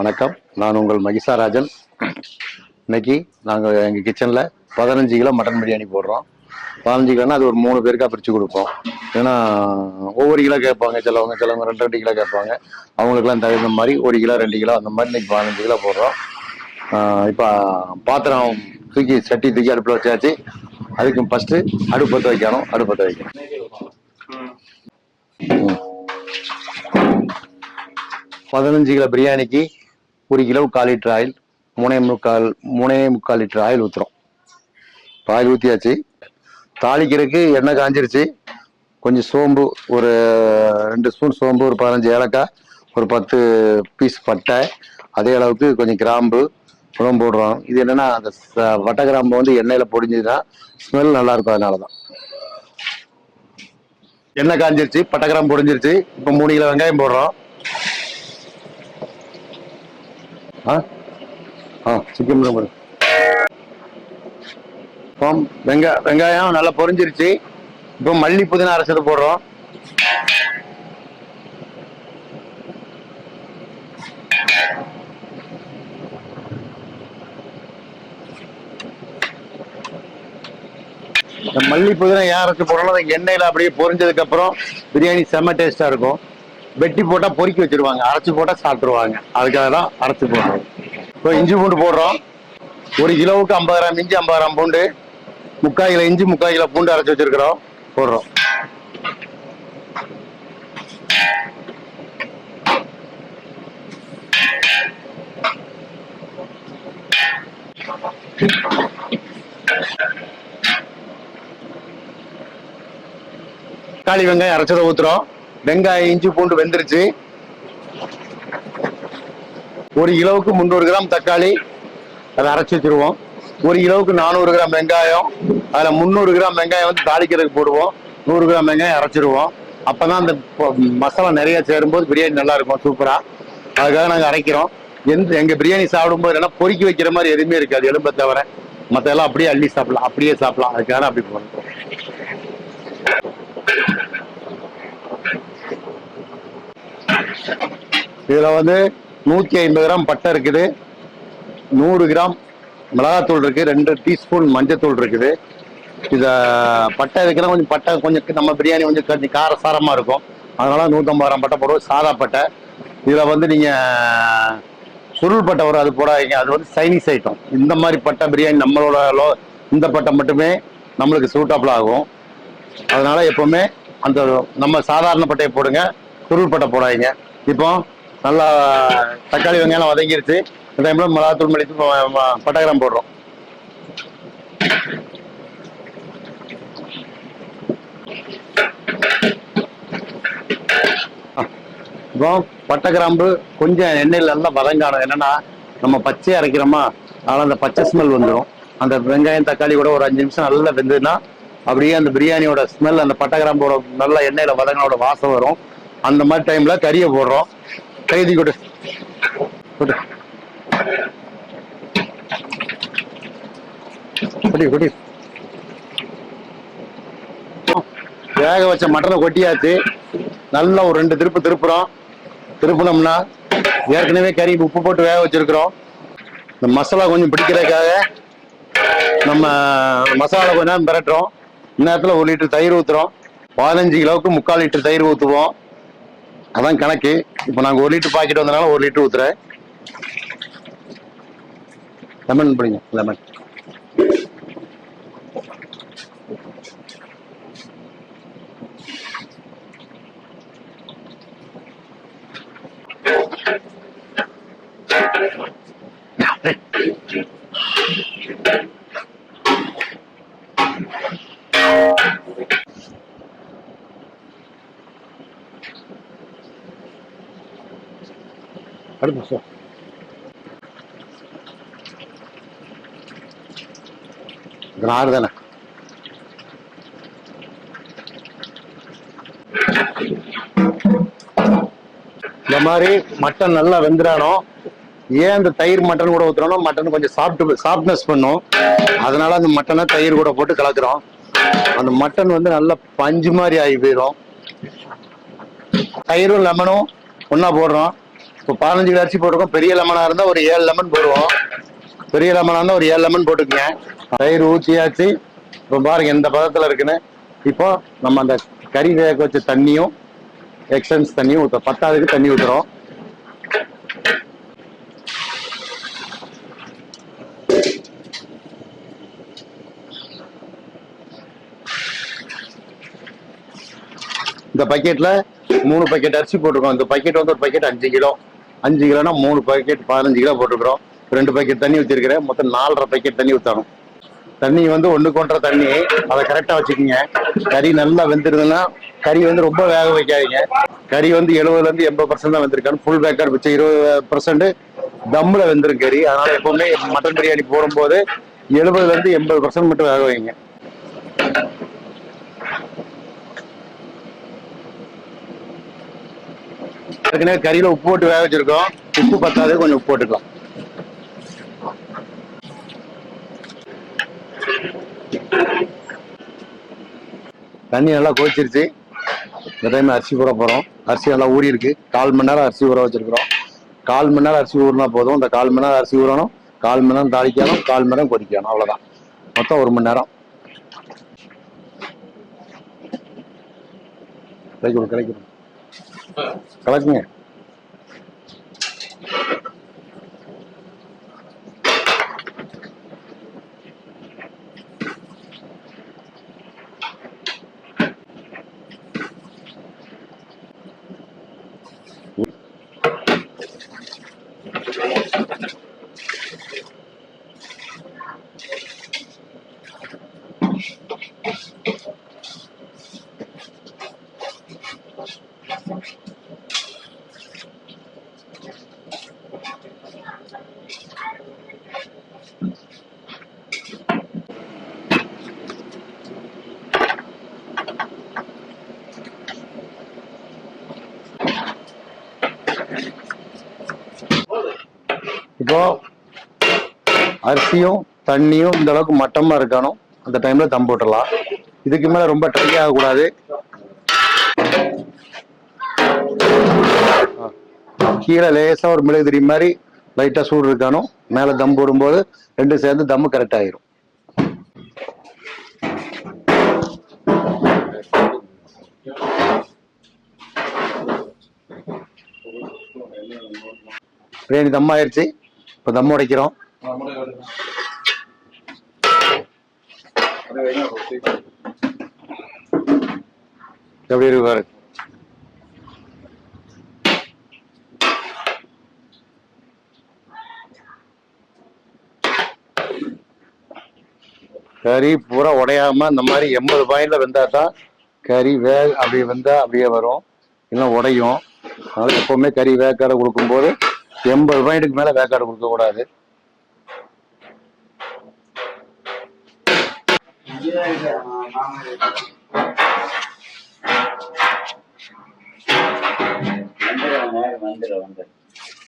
வணக்கம். நான் உங்கள் மகிஷாராஜன் இன்னைக்கு நாங்கள் எங்கள் கிச்சனில் பதினஞ்சு கிலோ மட்டன் பிரியாணி போடுறோம். பதினஞ்சு கிலோனா அது ஒரு மூணு பேருக்காக பிரித்து கொடுப்போம். ஏன்னா ஒவ்வொரு கிலோ கேட்பாங்க சிலவங்க சிலவங்க ரெண்டு ரெண்டு கிலோ கேட்பாங்க. அவங்களுக்குலாம் தகுந்த மாதிரி ஒரு கிலோ ரெண்டு கிலோ அந்த மாதிரி இன்னைக்கு பதினஞ்சு கிலோ போடுறோம். இப்போ பாத்திரம் தூக்கி சட்டி தூக்கி அடுப்பில் வச்சாச்சு. அதுக்கு ஃபஸ்ட்டு அடுப்பு பற்ற வைக்கணும் அடுப்பு பற்ற வைக்கணும். பதினஞ்சு கிலோ பிரியாணிக்கு ஒரு கிலோ கால் லிட்டர் ஆயில் மூணே முக்கால் மூணே முக்கால் லிட்டர் ஆயில் ஊற்றுறோம் இப்போ ஆயில் ஊற்றியாச்சு தாளிக்கிறதுக்கு எண்ணெய் காஞ்சிருச்சு. கொஞ்சம் சோம்பு ஒரு ரெண்டு ஸ்பூன் சோம்பு ஒரு பதினஞ்சு ஏலக்காய் ஒரு பத்து பீஸ் பட்டை அதே அளவுக்கு கொஞ்சம் கிராம்பு உரம் போடுறோம். இது என்னென்னா அந்த ச- கிராம்பு வந்து எண்ணெயில் பொடிஞ்சதுன்னா ஸ்மெல் நல்லாயிருக்கும் அதனால தான் எண்ணெய் காஞ்சிருச்சு பட்டை கிராம்பு பொடிஞ்சிருச்சு. இப்போ மூணு கிலோ வெங்காயம் போடுறோம். ஆ? ஆ இப்போ வெங்காய வெங்காயம் நல்லா பொரிஞ்சிருச்சு. இப்போ மல்லி புதினா அரைச்சது போடுறோம். இந்த மல்லி புதினா ஏன் அரைச்சி போடுறோம்னா எண்ணெயில் அப்படியே பொரிஞ்சதுக்கப்புறம் பிரியாணி செம்ம டேஸ்ட்டாக இருக்கும். வெட்டி போட்டா பொறுக்கி வச்சிருவாங்க அரைச்சு போட்டா சாப்பிட்டுருவாங்க. அதுக்காக தான் அரைச்சு போடுறாங்க இப்போ இஞ்சி பூண்டு போடுறோம். ஒரு கிலோவுக்கு ஐம்பது கிராம் இஞ்சி ஐம்பது கிராம் பூண்டு முக்கால் கிலோ இஞ்சி முக்கால் கிலோ பூண்டு அரைச்சு வச்சிருக்கிறோம். போடுறோம். தக்காளி வெங்காயம் அரைச்சதை ஊத்துறோம். வெங்காயம் இஞ்சி பூண்டு வெந்துருச்சு. ஒரு கிலோவுக்கு முந்நூறு கிராம் தக்காளி அதை அரைச்சி வச்சிருவோம். ஒரு கிலோவுக்கு நானூறு கிராம் வெங்காயம் அதில் முந்நூறு கிராம் வெங்காயம் வந்து தாளிக்கிறதுக்கு போடுவோம். நூறு கிராம் வெங்காயம் அரைச்சிருவோம். அப்பதான் அந்த மசாலா நிறையா சேரும்போது பிரியாணி நல்லா இருக்கும் சூப்பராக அதுக்காக நாங்கள் அரைக்கிறோம். எந்த எங்கள் பிரியாணி சாப்பிடும்போது எல்லாம் பொறுக்கி வைக்கிற மாதிரி எதுவுமே இருக்காது எலும்பை தவிர. மற்ற எல்லாம் அப்படியே அள்ளி சாப்பிடலாம் அப்படியே சாப்பிடலாம். அதுக்காக அப்படி பண்ணுறோம் இதுல வந்து நூத்தி ஐம்பது கிராம் பட்டை இருக்குது. நூறு கிராம் மிளகாத்தூள் இருக்கு. ரெண்டு டீஸ்பூன் மஞ்சத்தூள் இருக்குது. இத பட்டை வைக்கிற கொஞ்சம் பட்டை கொஞ்சம் நம்ம பிரியாணி கொஞ்சம் கொஞ்சம் காரசாரமா இருக்கும். அதனால நூத்தம்பது கிராம் பட்டை போடுவோம். சாதா பட்டை. இதுல வந்து நீங்க சுருள் பட்டை வரும் அது போடாதீங்க. அது வந்து சைனீஸ் ஐட்டம். இந்த மாதிரி பட்டை பிரியாணி நம்மளோட லோ- இந்த பட்டை மட்டுமே நம்மளுக்கு சூட்டபிள் ஆகும். அதனால எப்பவுமே அந்த நம்ம சாதாரண பட்டையை போடுங்க. சுருள் பட்டை போடாதீங்க. இப்போ நல்லா தக்காளி வெங்காயம் வதங்கிருச்சு. இந்த டைம்ல மிளகாத்தூள் மல்லி பட்டகிராம் போடுறோம். அப்புறம் இப்போ பட்டை கிராம்பு கொஞ்சம் எண்ணெயில் நல்லா வதங்காணும். என்னன்னா நம்ம பச்சையை அரைக்கிறோமா அதனால் அந்த பச்சை ஸ்மெல் வந்துடும் அந்த வெங்காயம் தக்காளி கூட ஒரு அஞ்சு நிமிஷம் நல்லா வெந்ததுன்னா அப்படியே அந்த பிரியாணியோட ஸ்மெல் அந்த பட்டை கிராம்போட நல்லா எண்ணெயில் வதங்கினோட வாசம் வரும். அந்த மாதிரி டைம்ல கறியை போடுறோம். கைதி கொடு. கொடு. கொடி கொடி. வேக வச்ச மட்டனை கொட்டியாச்சு. நல்லா ஒரு ரெண்டு திருப்பு திருப்புறோம். திருப்பினோம்னா ஏற்கனவே கறி உப்பு போட்டு வேக வச்சிருக்கிறோம். இந்த மசாலா கொஞ்சம் பிடிக்கிறதுக்காக நம்ம மசாலா கொஞ்ச நேரம் பிரட்டுறோம் இந்நேரத்தில் ஒரு லிட்டர் தயிர் ஊற்றுறோம் பதினஞ்சு கிலோவுக்கு முக்கால் லிட்டர் தயிர் ஊற்றுவோம் அதான் கணக்கு. இப்போ நாங்கள் ஒரு லிட்டர் பாக்கெட் வந்தனால ஒரு லிட்டர் ஊற்றுறேன் லெமன் பிடிங்க லெமன் நார் தானே? இந்த மாதிரி மட்டன் நல்லா வெந்துடானோ ஏன் அந்த தயிர் மட்டன் கூட ஊத்துறோம் மட்டன் கொஞ்சம் சாப்பிட்டு சாஃப்ட்னஸ் பண்ணும். அதனால அந்த மட்டனை தயிர் கூட போட்டு கலக்குறோம். அந்த மட்டன் வந்து நல்லா பஞ்சு மாதிரி ஆகி போயிடும். தயிரும் லெமனும் ஒன்னா போடுறோம். இப்போ பதினஞ்சு கிலோ அரிசி போட்டிருக்கோம். பெரிய லெமனா இருந்தா ஒரு ஏழு லெமன் போடுவோம். பெரிய லெமனா இருந்தா ஒரு ஏழு லெமன் போட்டுக்கங்க. தயிர் ஊற்றியாச்சு இப்போ பாருங்க எந்த பதத்தில் இருக்குன்னு. இப்போ நம்ம அந்த கறி வேக வச்ச தண்ணியும் எக்ஸன்ஸ் தண்ணியும் ஊற்ற பத்தாவதுக்கு தண்ணி ஊற்றுறோம் இந்த பக்கெட்டில் மூணு பக்கெட் அரிசி போட்டிருக்கோம் இந்த பக்கெட் வந்து ஒரு பக்கெட் அஞ்சு கிலோ. அஞ்சு கிலோனா மூணு பக்கெட் பதினஞ்சு கிலோ போட்டிருக்கிறோம் ரெண்டு பக்கெட் தண்ணி ஊற்றிருக்கிறேன் மொத்தம் நாலரை பக்கெட் தண்ணி ஊற்றணும் தண்ணி வந்து ஒன்று கொன்ற தண்ணி. அதை கரெக்டாக வச்சுக்கோங்க. கறி நல்லா வெந்துருதுன்னா கறி வந்து ரொம்ப வேக வைக்காதீங்க. கறி வந்து எழுபதுலேருந்து எண்பது பர்சன்ட் தான் வெந்திருக்காங்க ஃபுல் வேக்காடு வச்சு இருபது பர்சன்ட் தம்மில் வெந்திரும் கறி. அதனால் எப்பவுமே மட்டன் பிரியாணி போடும்போது எழுபதுலேருந்து எண்பது பர்சன்ட் மட்டும் வேக வைங்க. ஏற்கனவே கறியில் உப்பு போட்டு வேக வச்சுருக்கோம். உப்பு பத்தாது கொஞ்சம் உப்பு போட்டுக்கலாம். தண்ணி நல்லா கோச்சிருச்சு இந்த டைம் அரிசி ஊற போறோம். அரிசி நல்லா ஊறி இருக்கு கால் மணி நேரம் அரிசி ஊற வச்சிருக்கிறோம். கால் மணி நேரம் அரிசி ஊறினா போதும். இந்த கால் மணி நேரம் அரிசி ஊறணும். கால் மணி நேரம் தாளிக்கணும். கால் மணி நேரம் கொதிக்கணும். அவ்வளோதான் மொத்தம் ஒரு மணி நேரம். கலைக்கணும் கலைக்கணும் கலக்குங்க. இப்போ அரிசியும் தண்ணியும் இந்த அளவுக்கு மட்டமா இருக்கணும் அந்த டைம்ல தம் போட்டுடலாம். இதுக்கு மேல ரொம்ப ட்ரை ஆகக்கூடாது. கீழே லேசா ஒரு மிளகு திரி மாதிரி லைட்டா சூடு இருக்கணும் மேல தம் போடும்போது ரெண்டும் சேர்ந்து தம்மு கரெக்ட் ஆயிரும். பிரியாணி தம் ஆயிருச்சு. இப்போ தம் உடைக்கிறோம். எப்படி இருக்கு கறி பூரா உடையாம இந்த மாதிரி எண்பது பாயிண்ட்ல வெந்தா தான் கறி வே அப்படியே வெந்தா அப்படியே வரும். இல்லை உடையும். அதனால எப்பவுமே கறி வேக்காடை கொடுக்கும்போது எண்பது பாயிண்ட்டுக்கு மேல வேக்காடை கொடுக்க கூடாது. வந்துடும் வந்துடும்